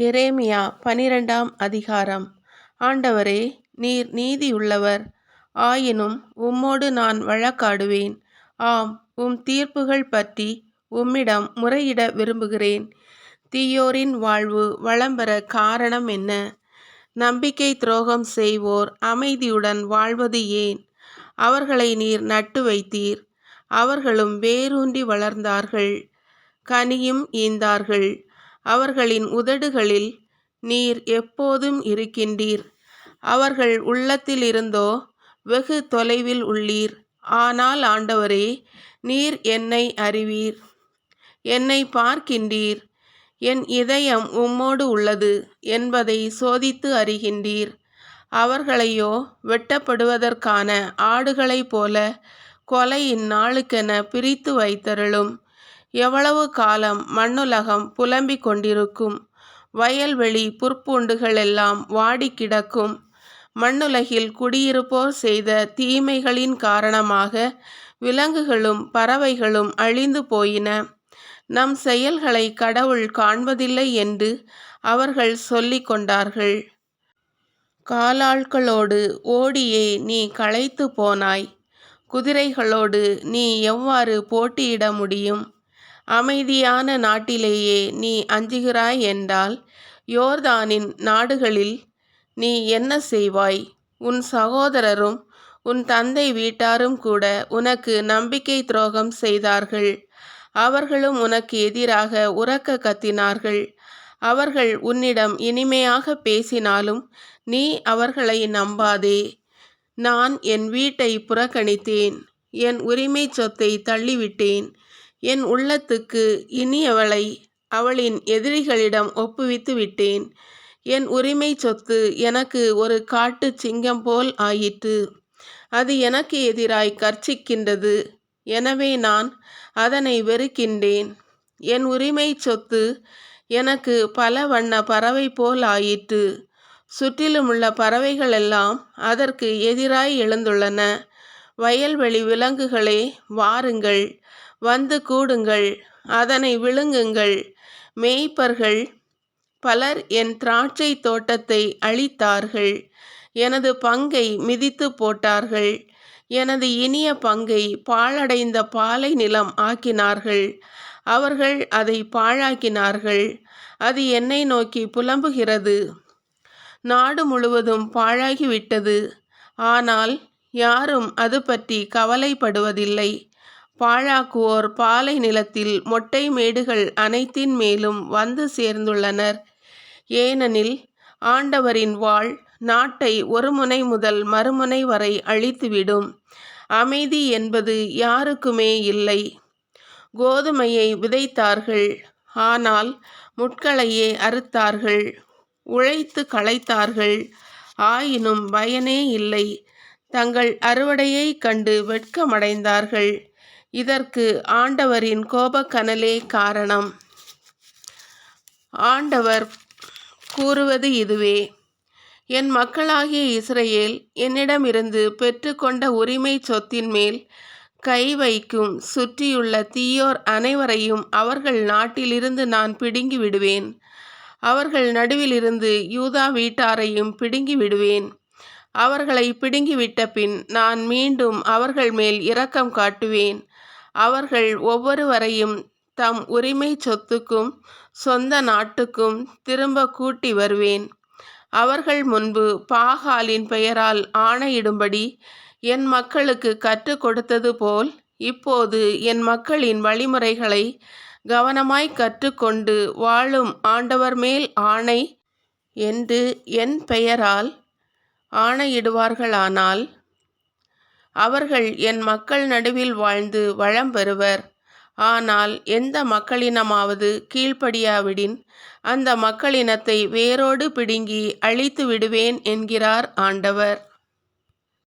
எரேமியா பனிரெண்டாம் அதிகாரம். ஆண்டவரே நீர் நீதியுள்ளவர். ஆயினும் உம்மோடு நான் வழக்காடுவேன். ஆம் உம் தீர்ப்புகள் பற்றி உம்மிடம் முறையிட விரும்புகிறேன். தீயோரின் வாழ்வு வளம்பெற காரணம் என்ன? நம்பிக்கை துரோகம் செய்வோர் அமைதியுடன் வாழ்வது ஏன்? அவர்களை நீர் நட்டு வைத்தீர். அவர்களும் வேரூன்றி வளர்ந்தார்கள். கனியும் ஈந்தார்கள். அவர்களின் உதடுகளில் நீர் எப்போதும் இருக்கின்றீர். அவர்கள் உள்ளத்திலிருந்தோ வெகு தொலைவில் உள்ளீர். ஆனால் ஆண்டவரே நீர் என்னை அறிவீர். என்னை பார்க்கின்றீர். என் இதயம் உம்மோடு உள்ளது என்பதை சோதித்து அறிகின்றீர். அவர்களையோ வெட்டப்படுவதற்கான ஆடுகளைப் போல கொலையின் நாளுக்கென பிரித்து வைத்தருளும். எவ்வளவு காலம் மண்ணுலகம் புலம்பிக் கொண்டிருக்கும்? வயல்வெளி புற்பூண்டுகளெல்லாம் வாடி கிடக்கும். மண்ணுலகில் குடியிருப்போர் செய்த தீமைகளின் காரணமாக விலங்குகளும் பறவைகளும் அழிந்து போயின. நம் செயல்களை கடவுள் காண்பதில்லை என்று அவர்கள் சொல்லிக் கொண்டார்கள். காலாட்களோடு ஓடியே நீ களைத்து போனாய். குதிரைகளோடு நீ எவ்வாறு போட்டியிட முடியும்? அமைதியான நாட்டிலேயே நீ அஞ்சுகிறாய் என்றால் யோர்தானின் நாடுகளில் நீ என்ன செய்வாய்? உன் சகோதரரும் உன் தந்தை வீட்டாரும் கூட உனக்கு நம்பிக்கை துரோகம் செய்தார்கள். அவர்களும் உனக்கு எதிராக உறக்க கத்தினார்கள். அவர்கள் உன்னிடம் இனிமையாக பேசினாலும் நீ அவர்களை நம்பாதே. நான் என் வீட்டை புறக்கணித்தேன். என் உரிமை சொத்தை தள்ளிவிட்டேன். என் உள்ளத்துக்கு இனியவளை அவளின் எதிரிகளிடம் ஒப்புவித்து விட்டேன். என் உரிமை சொத்து எனக்கு ஒரு காட்டு சிங்கம் போல் ஆயிற்று. அது எனக்கு எதிராய் கர்ச்சிக்கின்றது. எனவே நான் அதனை வெறுக்கின்றேன். என் உரிமை சொத்து எனக்கு பல வண்ண பறவை போல் ஆயிற்று. சுற்றிலுமுள்ள பறவைகளெல்லாம் அதற்கு எதிராய் எழுந்துள்ளன. வயல்வெளி விலங்குகளே வாருங்கள். வந்து கூடுங்கள் அதனை விழுங்குங்கள். மேய்ப்பர்கள் பலர் என் திராட்சை தோட்டத்தை அழித்தார்கள். எனது பங்கை மிதித்து போட்டார்கள். எனது இனிய பங்கை பாழடைந்த பாலை நிலம் ஆக்கினார்கள். அவர்கள் அதை பாழாக்கினார்கள். அது என்னை நோக்கி புலம்புகிறது. நாடு முழுவதும் பாழாகிவிட்டது. ஆனால் யாரும் அது பற்றி கவலைப்படுவதில்லை. பாழாக்குவோர் பாலை நிலத்தில் மொட்டை மேடுகள் அனைத்தின் மேலும் வந்து சேர்ந்துள்ளனர். ஏனெனில் ஆண்டவரின் வாழ் நாட்டை ஒரு முனை முதல் மறுமுனை வரை அழித்துவிடும். அமைதி என்பது யாருக்குமே இல்லை. கோதுமையை விதைத்தார்கள் ஆனால் முட்களையே அறுத்தார்கள் உழைத்து களைத்தார்கள். ஆயினும் பயனே இல்லை. தங்கள் அறுவடையை கண்டு வெட்கமடைந்தார்கள். இதற்கு ஆண்டவரின் கோபக்கனலே காரணம். ஆண்டவர் கூறுவது இதுவே என் மக்களாகிய இஸ்ரேல் என்னிடமிருந்து பெற்றுக்கொண்ட உரிமை சொத்தின் மேல் கை வைக்கும் சுற்றியுள்ள தீயோர் அனைவரையும் அவர்கள் நாட்டிலிருந்து நான் பிடுங்கி விடுவேன். அவர்கள் நடுவிலிருந்து யூதா வீட்டாரையும் பிடுங்கி விடுவேன். அவர்களை பிடுங்கிவிட்ட பின் நான் மீண்டும் அவர்கள் மேல் இரக்கம் காட்டுவேன். அவர்கள் ஒவ்வொருவரையும் தம் உரிமை சொத்துக்கும் சொந்த நாட்டுக்கும் திரும்ப கூட்டி வருவேன். அவர்கள் முன்பு பாகாலின் பெயரால் ஆணையிடும்படி என் மக்களுக்கு கற்றுக் கொடுத்தது போல் இப்போது என் மக்களின் வழிமுறைகளை கவனமாய் கற்றுக்கொண்டு வாழும் ஆண்டவர் மேல் ஆணை என்று என் பெயரால் ஆணையிடுவார்களானால் அவர்கள் என் மக்கள் நடுவில் வாழ்ந்து வளம் பெறுவர். ஆனால் எந்த மக்களினமாவது கீழ்ப்படியாவிடின் அந்த மக்களினத்தை வேரோடு பிடுங்கி அழித்து விடுவேன் என்கிறார் ஆண்டவர்.